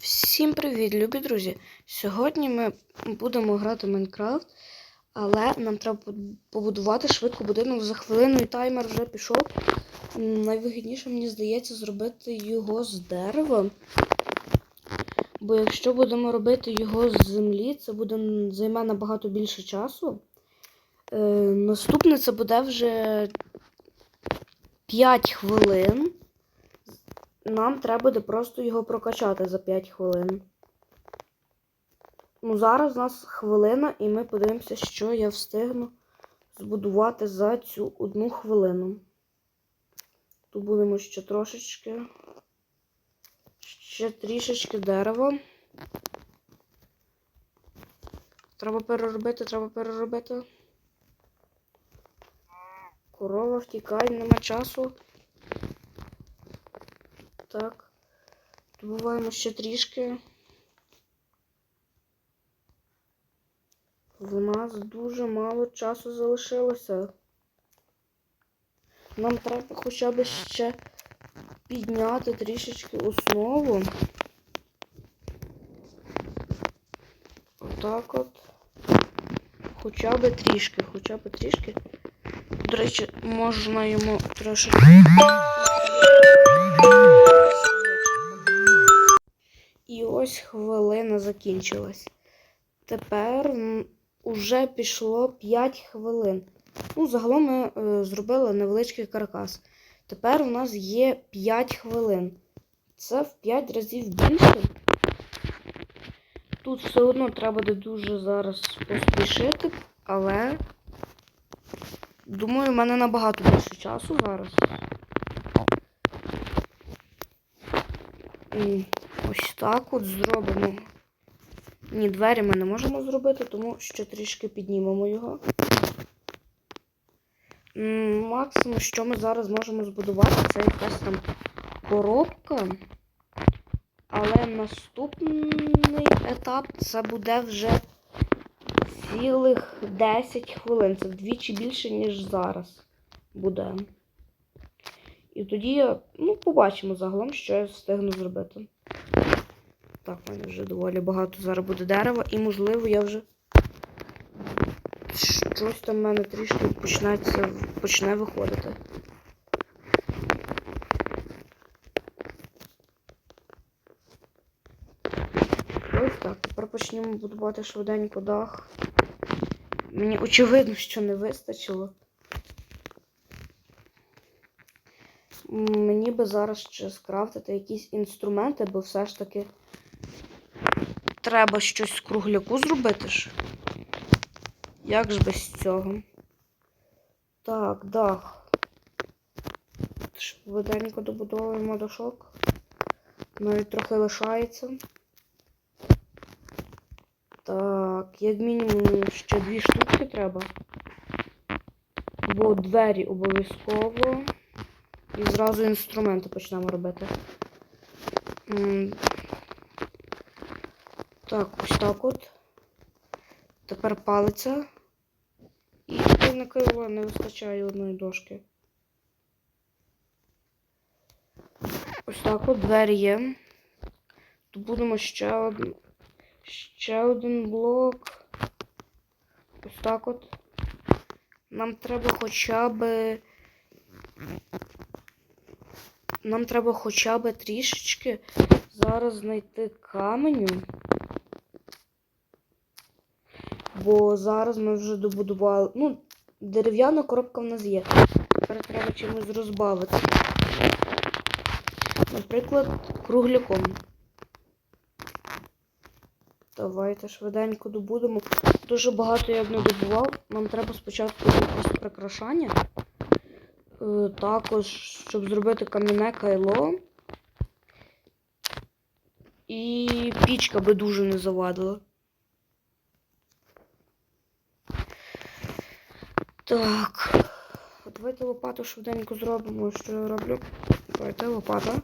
Всім привіт, любі друзі! Сьогодні ми будемо грати в Майнкрафт, але нам треба побудувати швидко будинок за хвилину і таймер вже пішов. Найвигідніше, мені здається, зробити його з дерева. Бо якщо будемо робити його з землі, це буде займе набагато більше часу. Е, наступне це буде вже 5 хвилин. Нам треба буде просто його прокачати за 5 хвилин. Ну, зараз у нас хвилина, і ми подивимося, що я встигну збудувати за цю одну хвилину. Тут будемо ще трошечки. Ще трішечки дерева. Треба переробити, треба переробити. Корова втікає, нема часу. Так. Добуваємо ще трішки. В нас дуже мало часу залишилося. Нам треба хоча б ще підняти трішечки основу. Отак от. Хоча б трішки, хоча б трішки. До речі, можна йому трошечки. Ось хвилина закінчилась. Тепер уже пішло 5 хвилин. Ну, загалом ми е, зробили невеличкий каркас. Тепер у нас є 5 хвилин. Це в 5 разів більше. Тут все одно треба буде дуже зараз поспішити, але думаю, в мене набагато більше часу зараз. Ось так от зробимо. Ні, двері ми не можемо зробити, тому що трішки піднімемо його. Максимум, що ми зараз можемо збудувати, це якась там коробка. Але наступний етап це буде вже цілих 10 хвилин. Це вдвічі більше, ніж зараз буде. І тоді, ну, побачимо загалом, що я встигну зробити. Так, в мене вже доволі багато зараз буде дерева, і можливо я вже щось там в мене трішки почнеться, почне виходити. Ось так. Тепер почнемо будувати швиденько дах. Мені очевидно, що не вистачило. Мені би зараз ще скрафтити якісь інструменти, бо все ж таки треба щось з кругляку зробити ж. Як ж без цього? Так, дах. Швиденько добудовуємо дошок. Навіть трохи лишається. Так, як мінімум ще дві штуки треба. Бо двері обов'язково. І зразу інструменти почнемо робити. Так, ось так от. Тепер палиця. І пильника не вистачає одної дошки. Ось так от двері є. Тут будемо ще один. Ще один блок. Ось так от. Нам треба хоча б. Нам треба хоча б трішечки зараз знайти каменю. Бо зараз ми вже добудували. Ну, дерев'яна коробка в нас є. Тепер треба чимось розбавити. Наприклад, кругляком. Давайте швиденько добудемо. Дуже багато я б не добував. Нам треба спочатку якесь прикрашання. Е, Також, щоб зробити кам'яне кайло. І пічка би дуже не завадила. Так. Давайте лопату швиденько зробимо, що я роблю. Давайте лопата.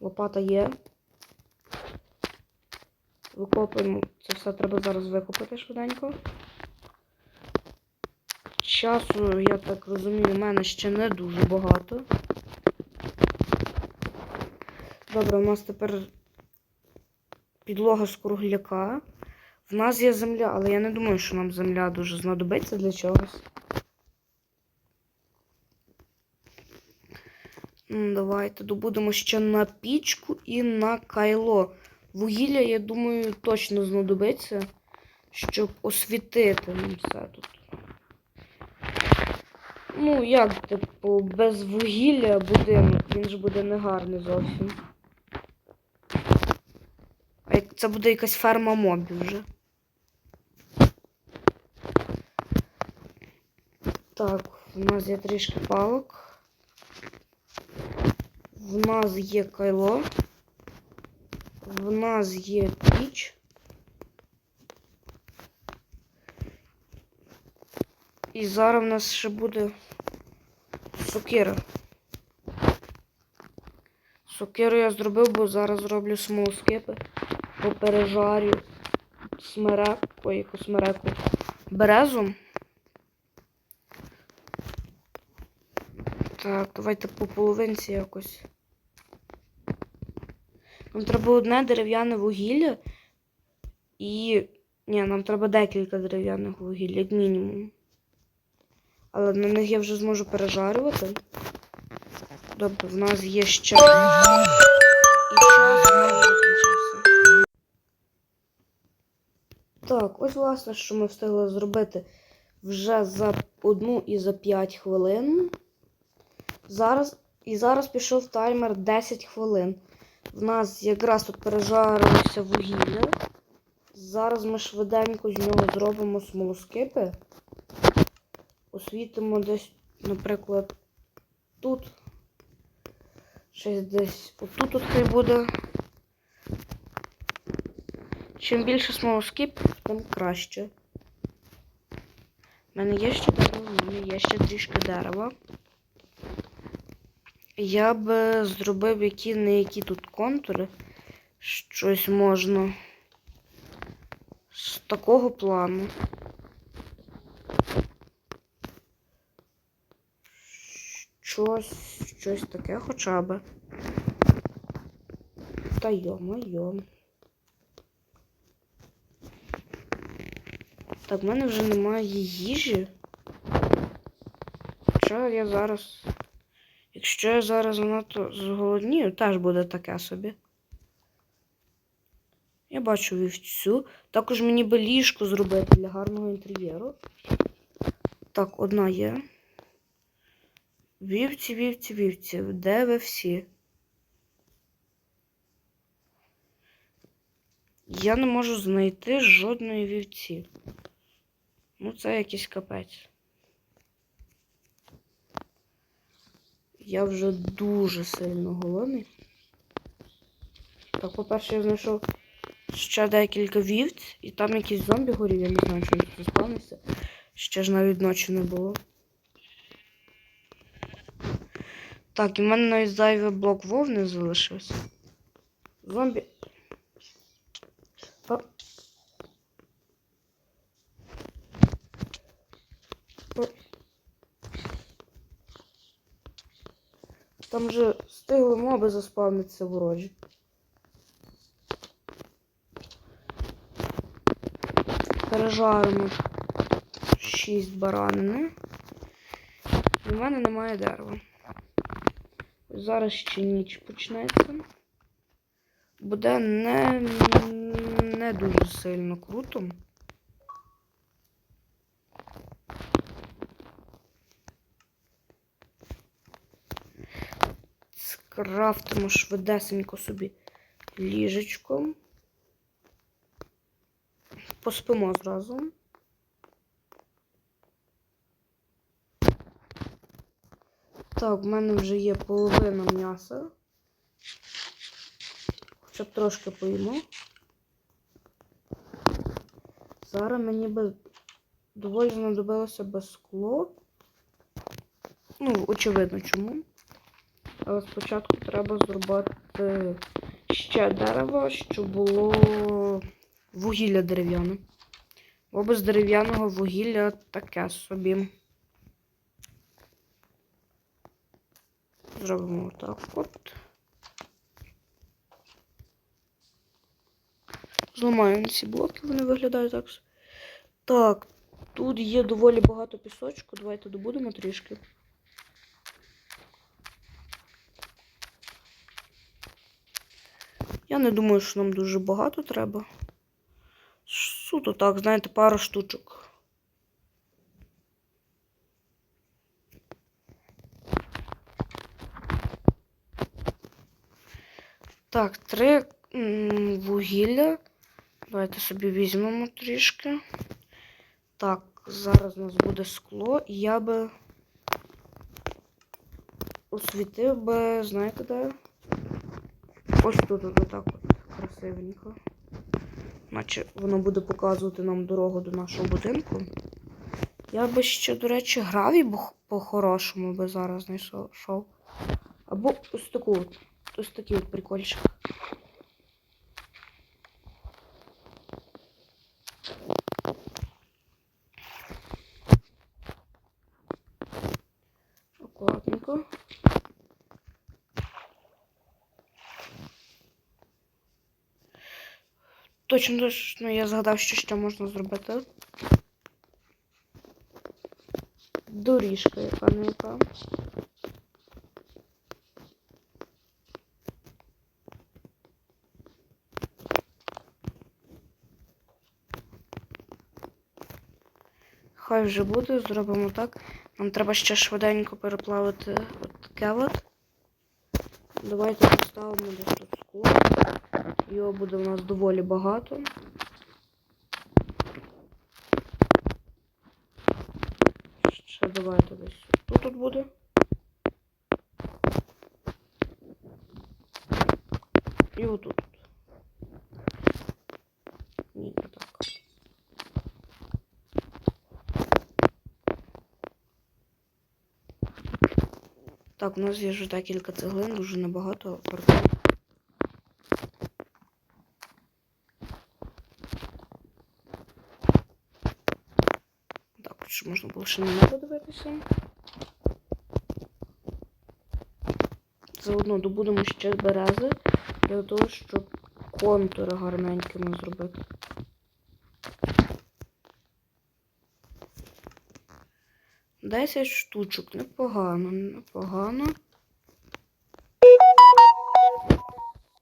Лопата є. Викопуємо. Це все треба зараз викопати швиденько. Часу, я так розумію, в мене ще не дуже багато. Добре, у нас тепер підлога з кругляка. В нас є земля, але я не думаю, що нам земля дуже знадобиться для чогось. Давайте добудемо ще на пічку і на кайло. Вугілля, я думаю, точно знадобиться, щоб освітити нам все тут. Ну, як, типу, без вугілля будинок, він ж буде негарний зовсім. А як це буде якась ферма мобів вже. Так, в нас є трішки палок. В нас є кайло. В нас є піч. І зараз в нас ще буде сокира. Сокиру я зробив, бо зараз зроблю смолоскипи, попережарю смереку, ой, яку смереку, березу. Так, давайте по половинці якось. Нам треба одне дерев'яне вугілля і. Ні, нам треба декілька дерев'яних вугілля, як мінімум. Але на них я вже зможу пережарювати. Добре, в нас є ще. І час знову. Так, ось власне, що ми встигли зробити вже за одну і за 5 хвилин. Зараз. І зараз пішов таймер 10 хвилин. В нас якраз тут пережарилося вугілля. Зараз ми швиденько з нього зробимо смолоскипи. Освітимо десь, наприклад, тут. Щось десь отут тут хай буде. Чим більше смолоскипів, тим краще. У мене є ще дерево, є ще трішки дерева. Я би зробив які не які тут контури. Щось можна з такого плану. Щось, щось таке хоча б. Та йо-моє. Так, в мене вже немає їжі. Хоча я зараз. Якщо я зараз занадто зголоднію, теж буде таке собі. Я бачу вівцю. Також мені би ліжко зробити для гарного інтер'єру. Так, одна є. Вівці, вівці, вівці. Де ви всі? Я не можу знайти жодної вівці. Ну, це якийсь капець. Я вже дуже сильно голодний. Так, по-перше, я знайшов ще декілька вівць, і там якісь зомбі горів, я не знаю, що тут заспавнився. Ще ж навіть ночі не було. Так, і в мене навіть зайвий блок вовни залишився. Зомбі. Там же стигли моби заспавнитися ворожі. Пережаримо 6 баранини. В мене немає дерева. Зараз ще ніч почнеться. Буде не, не дуже сильно круто. Скрафтимо швидесенько собі ліжечко. Поспимо зразу. Так, в мене вже є половина м'яса. Хоча б трошки поїмо. Зараз мені би доволі знадобилося би скло. Ну, очевидно чому. Але спочатку треба зробити ще дерево, щоб було вугілля дерев'яне. Бо без дерев'яного вугілля таке собі. Зробимо так от. Зламаємо ці блоки, вони виглядають так. Так, тут є доволі багато пісочку. Давайте добудемо трішки. Я не думаю, що нам дуже багато треба. Суто так, знаєте, пару штучок. Так, три вугілля. Давайте собі візьмемо трішки. Так, зараз у нас буде скло, і я би освітив би, знаєте де? Ось тут от отак от красивенько. Наче воно буде показувати нам дорогу до нашого будинку. Я би ще, до речі, гравій по-хорошому би зараз знайшов. Або ось таку от. Ось такий от прикольчик. Точно, точно, я згадав, що ще можна зробити. Доріжка, яка не яка. Хай вже буде, зробимо так. Нам треба ще швиденько переплавити от от. Давайте поставимо десь тут скло. Його буде у нас доволі багато. Ще давайте десь тут тут буде. І отут. Ні, не так. Так, у нас є вже декілька цеглин, дуже небагато. Пардон. Так, от ще на небо дивитися. Заодно добудемо ще берези для того, щоб контури гарненькими зробити. Десять штучок, непогано, непогано.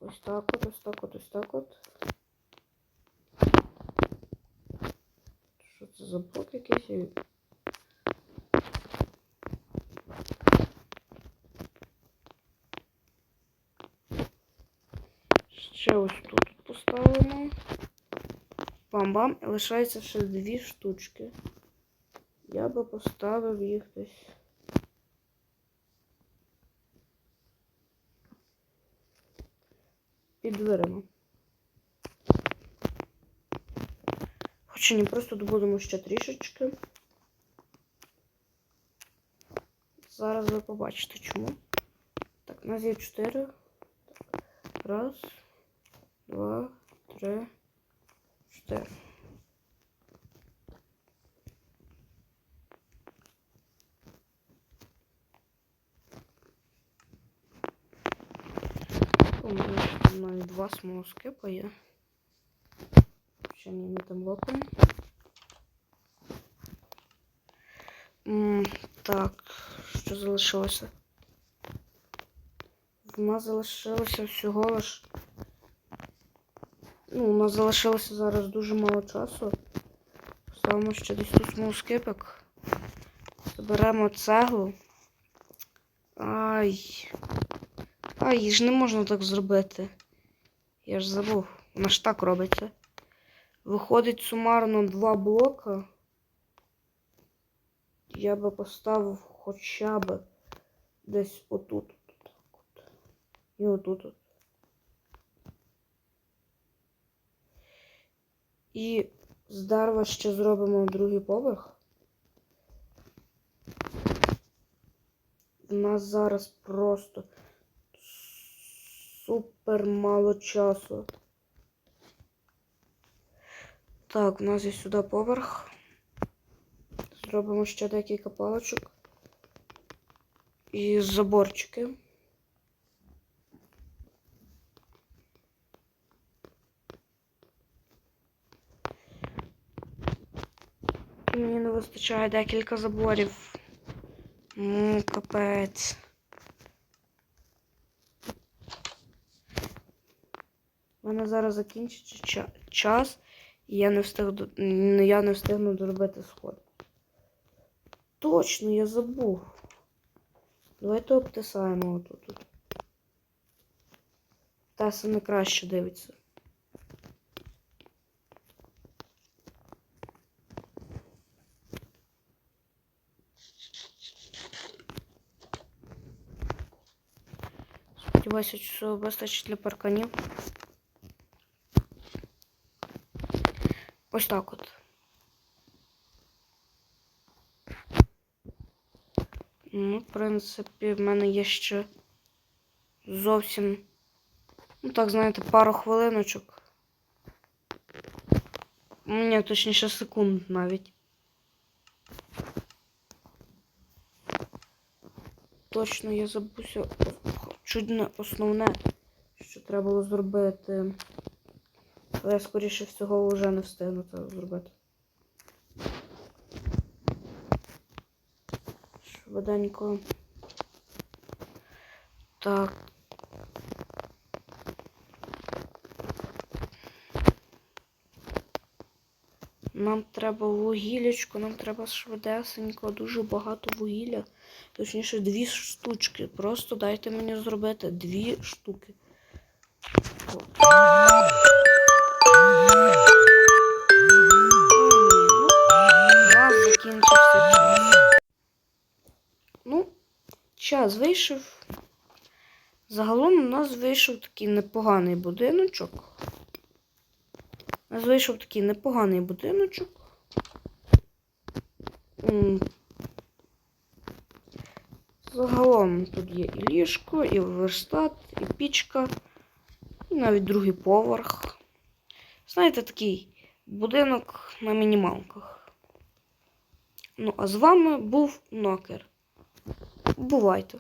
Ось так от, ось так от, ось так от. Що це за блок якийсь? Я- Ще ось тут поставимо. Бам-бам. Лишається ще дві штучки. Я би поставив їх десь. Під дверима. Хоча ні, просто добудемо ще трішечки. Зараз ви побачите чому. Так, нас є чотири. Так. Раз, два, три, чотири. У мене навіть два смолоскипа є. Ще ні, не там лопаємо. Так, що залишилося? В нас залишилося всього лиш. Ну, у нас залишилося зараз дуже мало часу. Поставимо ще десь тут смолоскипик. Заберемо цеглу. Ай. Ай, її ж не можна так зробити. Я ж забув. Вона ж так робиться. Виходить сумарно два блока. Я би поставив хоча б десь отут. І отут. І з дерева ще зробимо другий поверх. У нас зараз просто супер мало часу. Так, у нас є сюди поверх. Зробимо ще декілька паличок. І заборчики. Вистачає декілька заборів. Ну, капець. У мене зараз закінчиться час, і я не встиг я не встигну доробити сход. Точно, я забув. Давайте обтисаємо отут. тут. Теса не краще дивиться. Сподіваюся, що вистачить для парканів. Ось так от. Ну, в принципі, в мене є ще зовсім. Ну, так, знаєте, пару хвилиночок. Ні, точніше секунд навіть. Точно я забувся. Чуть не основне, що треба було зробити. Але я, скоріше всього, вже не встигну це зробити. Швиденько. Так. Нам треба вугілечко, нам треба швидесенько, дуже багато вугілля. Точніше, дві штучки. Просто дайте мені зробити дві штуки. От. Ну, час вийшов. Загалом у нас вийшов такий непоганий будиночок. У нас вийшов такий непоганий будиночок. Загалом тут є і ліжко, і верстат, і пічка, і навіть другий поверх. Знаєте, такий будинок на мінімалках. Ну, а з вами був Нокер. Бувайте!